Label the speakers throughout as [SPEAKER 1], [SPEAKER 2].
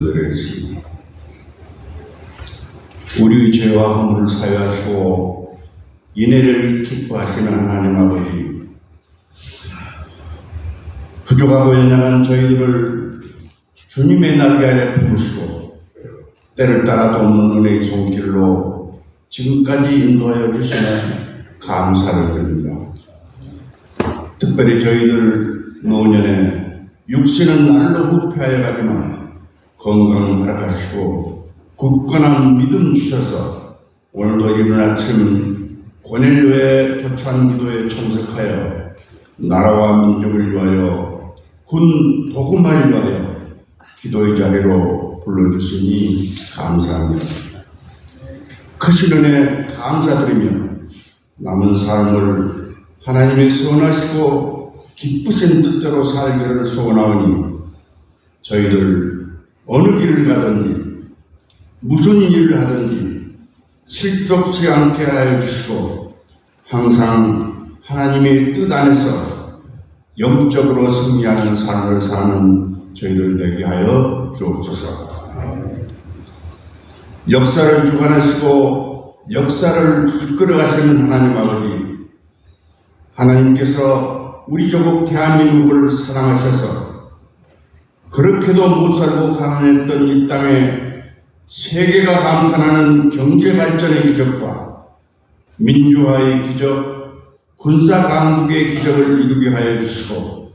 [SPEAKER 1] 드렸습니다. 우리의 죄와 허물을 사유하시고 인애를 기뻐하시는 하나님 아버지 부족하고 연약한 저희들을 주님의 날개 아래 품으시고 때를 따라 돕는 은혜의 손길로 지금까지 인도하여 주시며 감사를 드립니다. 특별히 저희들 노년에 육신은 날로 후퇴하여 가지만 건강 허락하시고 굳건한 믿음 주셔서 오늘도 이른 아침 고넬료의 조찬 기도에 참석하여 나라와 민족을 위하여 군 복음을 위하여 기도의 자리로 불러주시니 감사합니다. 크신 은혜 감사드리며 남은 삶을 하나님의 선하시고 기쁘신 뜻대로 살기를 소원하오니 저희들 어느 길을 가든지 무슨 일을 하든지 실족치 않게 하여 주시고 항상 하나님의 뜻 안에서 영적으로 승리하는 삶을 사는 저희들 되게 하여 주옵소서. 역사를 주관하시고 역사를 이끌어 가시는 하나님 아버지 하나님께서 우리 조국 대한민국을 사랑하셔서 그렇게도 못 살고 가난했던 이 땅에 세계가 감탄하는 경제 발전의 기적과 민주화의 기적, 군사 강국의 기적을 이루게 하여 주시고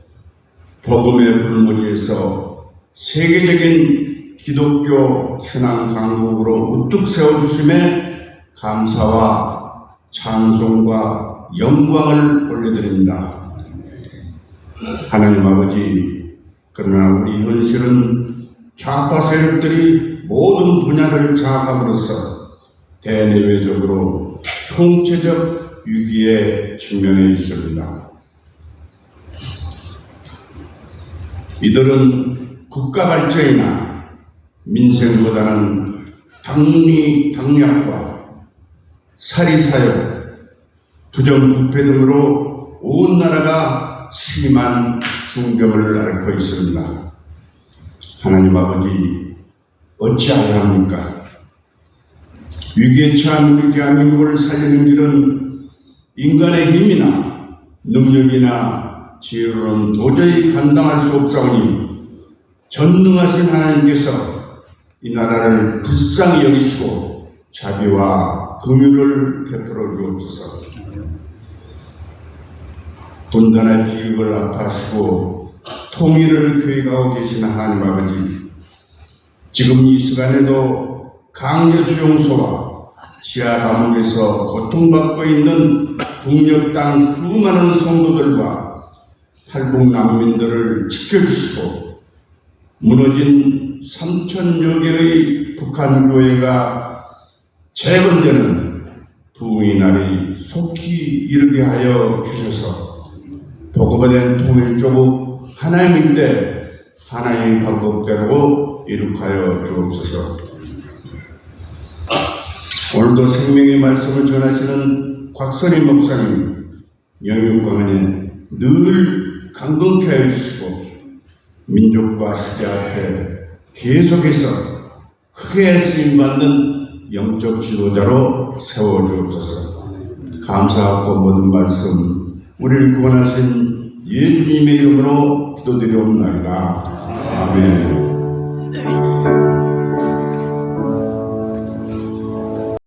[SPEAKER 1] 복음의 불모지에서 세계적인 기독교 신앙 강국으로 우뚝 세워 주심에 감사와 찬송과 영광을 올려드립니다. 하나님 아버지, 그러나 우리 현실은 좌파 세력들이 모든 분야를 장악함으로써 대내외적으로 총체적 위기에 직면해 있습니다. 이들은 국가 발전이나 민생보다는 당리, 당략과 사리사욕, 부정부패 등으로 온 나라가 심한 중병을 앓고 있습니다. 하나님 아버지, 어찌하야 합니까? 위기에 처한 우리 대한민국을 살리는 길은 인간의 힘이나 능력이나 지혜로는 도저히 감당할 수 없사오니 전능하신 하나님께서 이 나라를 불쌍히 여기시고 자비와 긍휼을 베풀어 주옵소서. 분단의 비극을 아파하시고 통일을 계획하고 계시는 하나님 아버지 지금 이 시간에도 강제수용소와 지하 감옥에서 고통받고 있는 북녘 땅 수많은 성도들과 탈북 난민들을 지켜주시고 무너진 3천여 개의 북한 교회가 재건되는 부흥의 날이 속히 이르게 하여 주셔서 복음화된 통일조국 하나님의 때 하나님의 방법대로 이룩하여 주옵소서. 오늘도 생명의 말씀을 전하시는 곽선희 목사님 영육광안에 늘 강건케 하여 주시고 민족과 시대 앞에 계속해서 크게 쓰임받는 영적 지도자로 세워주옵소서. 감사하고 모든 말씀 우리를 구원하신 예수님의 이름으로 기도드리옵나이다. 아멘.